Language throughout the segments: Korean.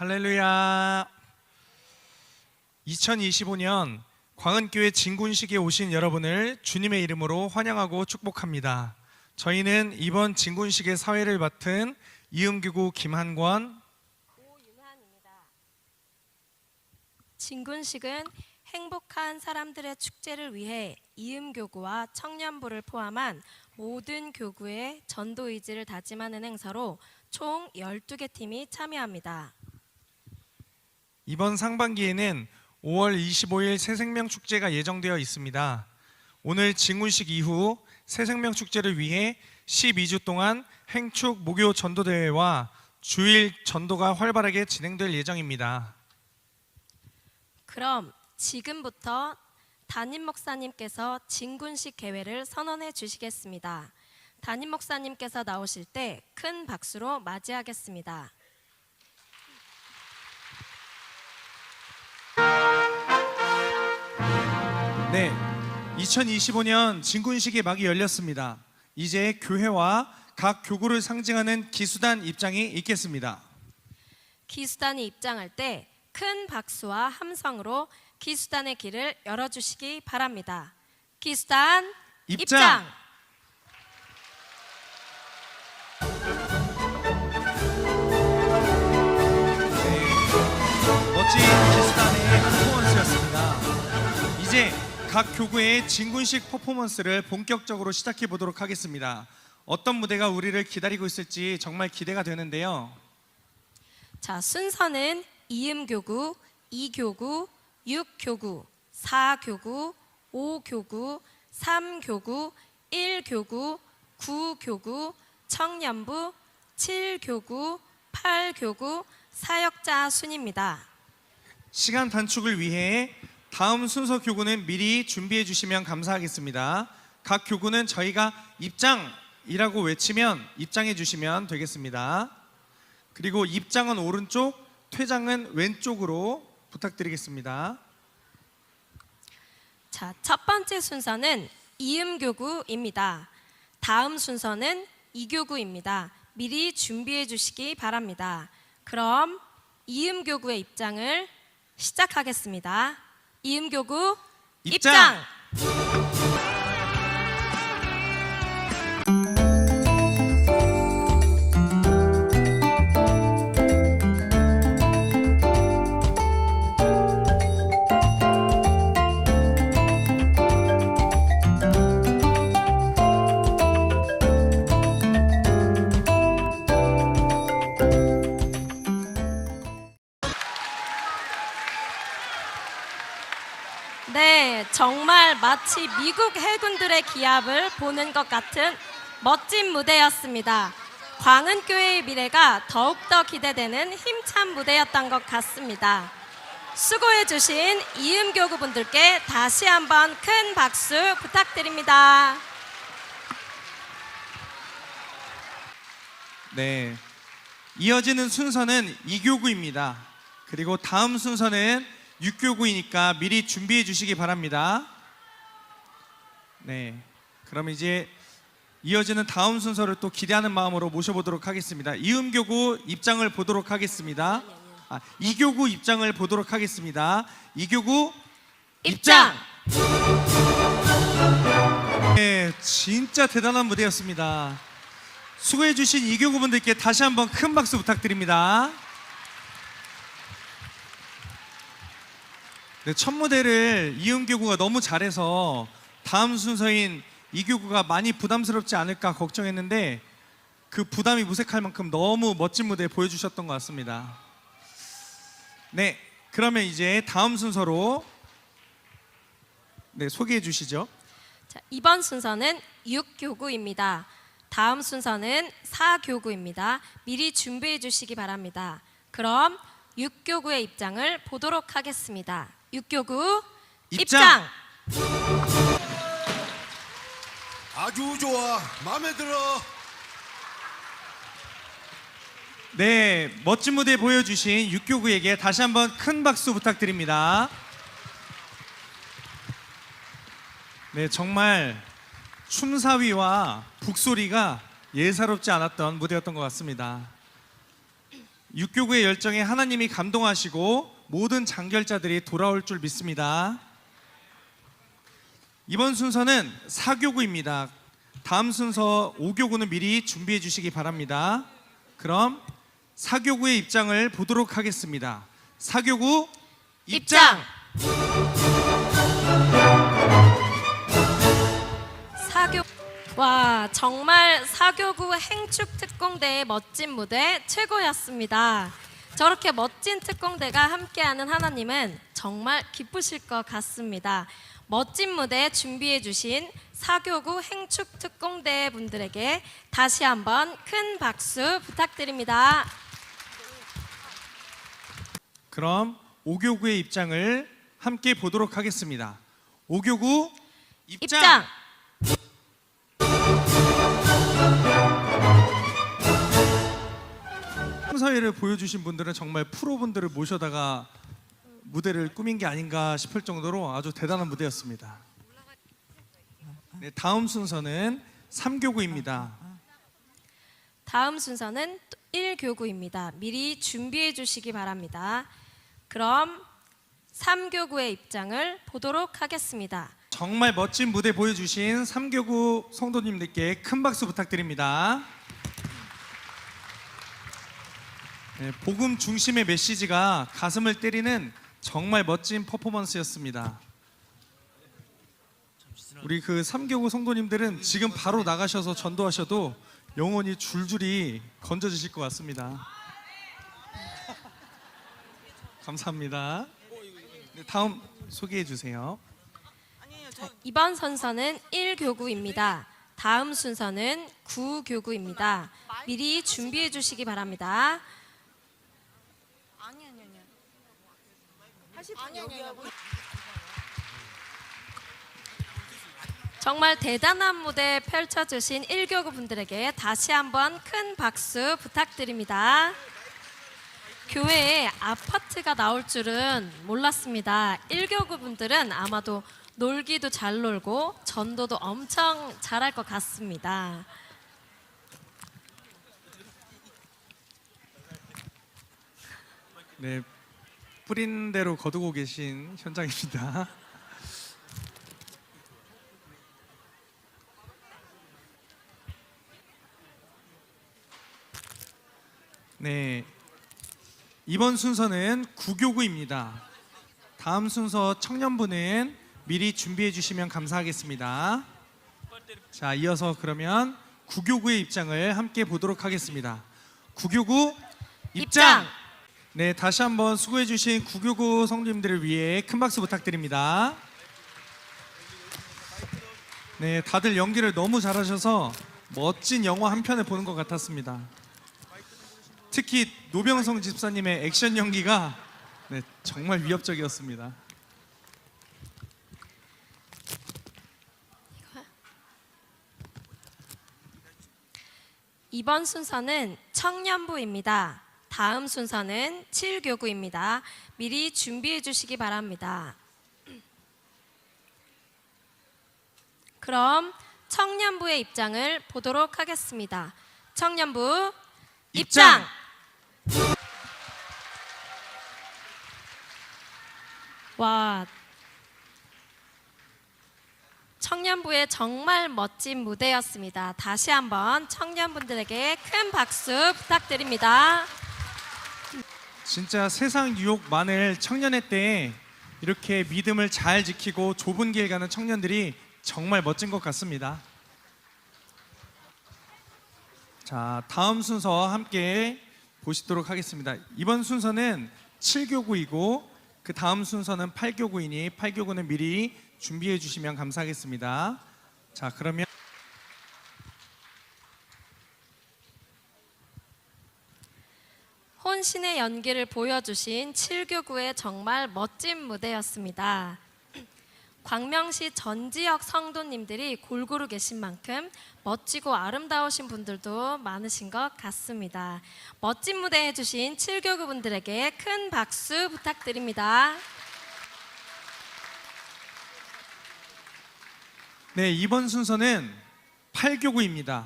할렐루야. 2025년 광은교회 진군식에 오신 여러분을 주님의 이름으로 환영하고 축복합니다. 저희는 이번 진군식의 사회를 맡은 이음교구 김한권, 오윤환입니다. 진군식은 행복한 사람들의 축제를 위해 이음교구와 청년부를 포함한 모든 교구의 전도 의지를 다짐하는 행사로 총 12개 팀이 참여합니다. 이번 상반기에는 5월 25일 새생명 축제가 예정되어 있습니다. 오늘 진군식 이후 새생명 축제를 위해 12주 동안 행축 목요 전도 대회와 주일 전도가 활발하게 진행될 예정입니다. 그럼 지금부터 담임 목사님께서 진군식 계획을 선언해 주시겠습니다. 담임 목사님께서 나오실 때 큰 박수로 맞이하겠습니다. 네, 2025년 진군식의 막이 열렸습니다. 이제 교회와 각 교구를 상징하는 기수단 입장이 있겠습니다. 기수단이 입장할 때 큰 박수와 함성으로 기수단의 길을 열어주시기 바랍니다. 기수단 입장! 입장! 각 교구의 진군식 퍼포먼스를 본격적으로 시작해 보도록 하겠습니다. 어떤 무대가 우리를 기다리고 있을지 정말 기대가 되는데요. 자 순서는 이음교구, 이교구, 육교구, 사교구, 오교구, 삼교구, 일교구, 구교구, 청년부, 칠교구, 팔교구, 사역자 순입니다. 시간 단축을 위해 다음 순서 교구는 미리 준비해 주시면 감사하겠습니다. 각 교구는 저희가 입장이라고 외치면 입장해 주시면 되겠습니다. 그리고 입장은 오른쪽, 퇴장은 왼쪽으로 부탁드리겠습니다. 자, 첫 번째 순서는 이음교구입니다. 다음 순서는 이교구입니다. 미리 준비해 주시기 바랍니다. 그럼 이음교구의 입장을 시작하겠습니다. 이음교구 입장! 입장! 마치 미국 해군들의 기합을 보는 것 같은 멋진 무대였습니다. 광은교회의 미래가 더욱더 기대되는 힘찬 무대였던 것 같습니다. 수고해주신 이음교구 분들께 다시 한번 큰 박수 부탁드립니다. 네. 이어지는 순서는 이교구입니다. 그리고 다음 순서는 육교구이니까 미리 준비해 주시기 바랍니다. 네. 그럼 이제 이어지는 다음 순서를 또 기대하는 마음으로 모셔보도록 하겠습니다. 이음교구 입장을 보도록 하겠습니다. 아, 이교구 입장을 보도록 하겠습니다. 이교구 입장! 네, 진짜 대단한 무대였습니다. 수고해주신 이교구 분들께 다시 한번 큰 박수 부탁드립니다. 네, 첫 무대를 이음교구가 너무 잘해서 다음 순서인 이교구가 많이 부담스럽지 않을까 걱정했는데 그 부담이 무색할 만큼 너무 멋진 무대 보여주셨던 것 같습니다. 네, 그러면 이제 다음 순서로 네, 소개해 주시죠. 자, 이번 순서는 6교구입니다. 다음 순서는 4교구입니다. 미리 준비해 주시기 바랍니다. 그럼 6교구의 입장을 보도록 하겠습니다. 6교구 입장! 입장! 아주 좋아. 마음에 들어. 네, 멋진 무대 보여주신 육교구에게 다시 한번 큰 박수 부탁드립니다. 네, 정말 춤사위와 북소리가 예사롭지 않았던 무대였던 것 같습니다. 육교구의 열정에 하나님이 감동하시고 모든 장결자들이 돌아올 줄 믿습니다. 이번 순서는 사교구입니다. 다음 순서 5교구는 미리 준비해 주시기 바랍니다. 그럼 사교구의 입장을 보도록 하겠습니다. 사교구 입장! 사교 와 정말 사교구 행축 특공대의 멋진 무대 최고였습니다. 저렇게 멋진 특공대가 함께하는 하나님은 정말 기쁘실 것 같습니다. 멋진 무대 준비해 주신 사교구 행축 특공대 분들에게 다시 한번 큰 박수 부탁드립니다. 그럼 5교구의 입장을 함께 보도록 하겠습니다. 5교구 입장! 입장. 행사회를 보여주신 분들은 정말 프로분들을 모셔다가 무대를 꾸민 게 아닌가 싶을 정도로 아주 대단한 무대였습니다. 네, 다음 순서는 3교구입니다. 다음 순서는 1교구입니다. 미리 준비해 주시기 바랍니다. 그럼 3교구의 입장을 보도록 하겠습니다. 정말 멋진 무대 보여주신 3교구 성도님들께 큰 박수 부탁드립니다. 네, 복음 중심의 메시지가 가슴을 때리는 정말 멋진 퍼포먼스였습니다. 우리 그 3교구 성도님들은 지금 바로 나가셔서 전도하셔도 영혼이 줄줄이 건져지실 것 같습니다. 감사합니다. 네, 다음 소개해 주세요. 이번 순서는 1교구입니다. 다음 순서는 9교구입니다. 미리 준비해 주시기 바랍니다. 정말 대단한 무대 펼쳐주신 1교구 분들에게 다시 한번 큰 박수 부탁드립니다. 교회에 아파트가 나올 줄은 몰랐습니다. 1교구 분들은 아마도 놀기도 잘 놀고 전도도 엄청 잘할 것 같습니다. 네, 뿌린 대로 거두고 계신 현장입니다. 네, 이번 순서는 구교구입니다. 다음 순서 청년부는 미리 준비해 주시면 감사하겠습니다. 자, 이어서 그러면 구교구의 입장을 함께 보도록 하겠습니다. 구교구 입장! 입장! 네, 다시 한번 수고해 주신 구교구 성도님들을 위해 큰 박수 부탁드립니다. 네, 다들 연기를 너무 잘하셔서 멋진 영화 한 편을 보는 것 같았습니다. 특히 노병성 집사님의 액션 연기가 네, 정말 위협적이었습니다. 이번 순서는 청년부입니다. 다음 순서는 7교구입니다. 미리 준비해 주시기 바랍니다. 그럼 청년부의 입장을 보도록 하겠습니다. 청년부 입장! 와, 청년부의 정말 멋진 무대였습니다. 다시 한번 청년분들에게 큰 박수 부탁드립니다. 진짜 세상 유혹 많을 청년의 때에 이렇게 믿음을 잘 지키고 좁은 길 가는 청년들이 정말 멋진 것 같습니다. 자, 다음 순서 함께 보시도록 하겠습니다. 이번 순서는 7교구이고 그 다음 순서는 8교구이니 8교구는 미리 준비해 주시면 감사하겠습니다. 자, 그러면 혼신의 연기를 보여주신 7교구의 정말 멋진 무대였습니다. 광명시 전 지역 성도님들이 골고루 계신 만큼 멋지고 아름다우신 분들도 많으신 것 같습니다. 멋진 무대 해주신 7교구 분들에게 큰 박수 부탁드립니다. 네, 이번 순서는 8교구입니다.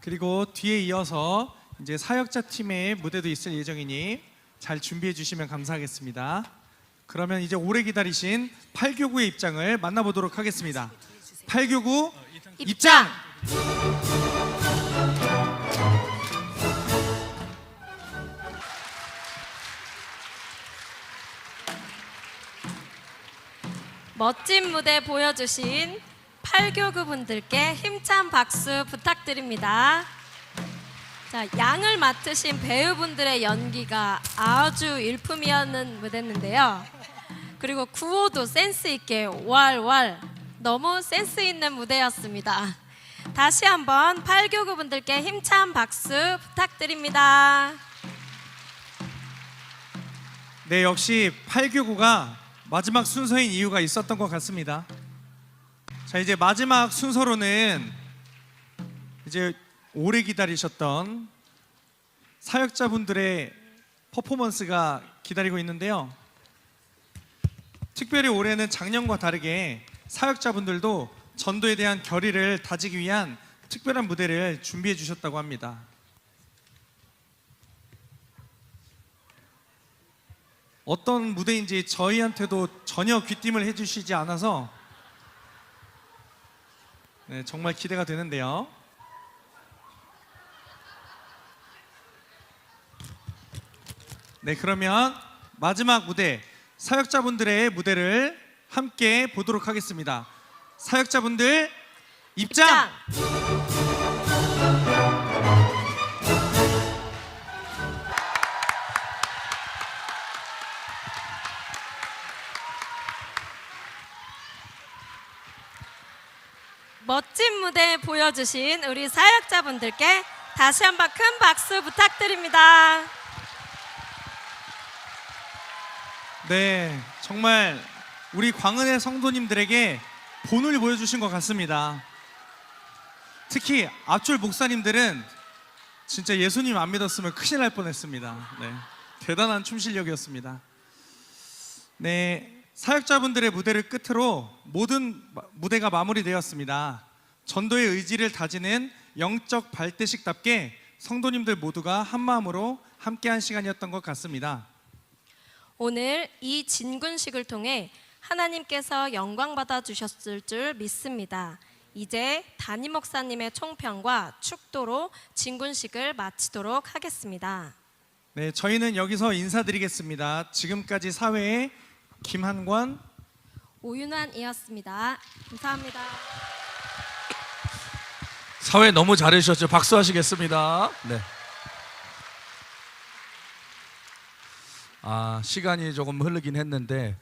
그리고 뒤에 이어서 이제 사역자 팀의 무대도 있을 예정이니 잘 준비해 주시면 감사하겠습니다. 그러면 이제 오래 기다리신 8교구의 입장을 만나보도록 하겠습니다. 8교구 입장! 멋진 무대 보여주신 8교구 분들께 힘찬 박수 부탁드립니다. 자, 양을 맡으신 배우분들의 연기가 아주 일품이었는 무대였는데요. 그리고 구호도 센스 있게 왈왈 너무 센스 있는 무대였습니다. 다시 한번 8교구 분들께 힘찬 박수 부탁드립니다. 네, 역시 8교구가 마지막 순서인 이유가 있었던 것 같습니다. 자, 이제 마지막 순서로는 이제 오래 기다리셨던 사역자분들의 퍼포먼스가 기다리고 있는데요. 특별히 올해는 작년과 다르게 사역자분들도 전도에 대한 결의를 다지기 위한 특별한 무대를 준비해 주셨다고 합니다. 어떤 무대인지 저희한테도 전혀 귀띔을 해주시지 않아서 네, 정말 기대가 되는데요. 네, 그러면 마지막 무대 사역자분들의 무대를 함께 보도록 하겠습니다. 사역자분들 입장! 멋진 무대 보여주신 우리 사역자분들께 다시 한번 큰 박수 부탁드립니다. 네, 정말 우리 광은의 성도님들에게 본을 보여주신 것 같습니다. 특히 앞줄 목사님들은 진짜 예수님 안 믿었으면 큰일 날 뻔했습니다. 네, 대단한 춤 실력이었습니다. 네, 사역자분들의 무대를 끝으로 모든 마- 무대가 마무리되었습니다. 전도의 의지를 다지는 영적 발대식답게 성도님들 모두가 한 마음으로 함께한 시간이었던 것 같습니다. 오늘 이 진군식을 통해 하나님께서 영광 받아 주셨을 줄 믿습니다. 이제 담임 목사님의 총평과 축도로 진군식을 마치도록 하겠습니다. 네, 저희는 여기서 인사드리겠습니다. 지금까지 사회의 김한권, 오윤환이었습니다. 감사합니다. 사회 너무 잘해주셨죠. 박수 하시겠습니다. 네. 아, 시간이 조금 흐르긴 했는데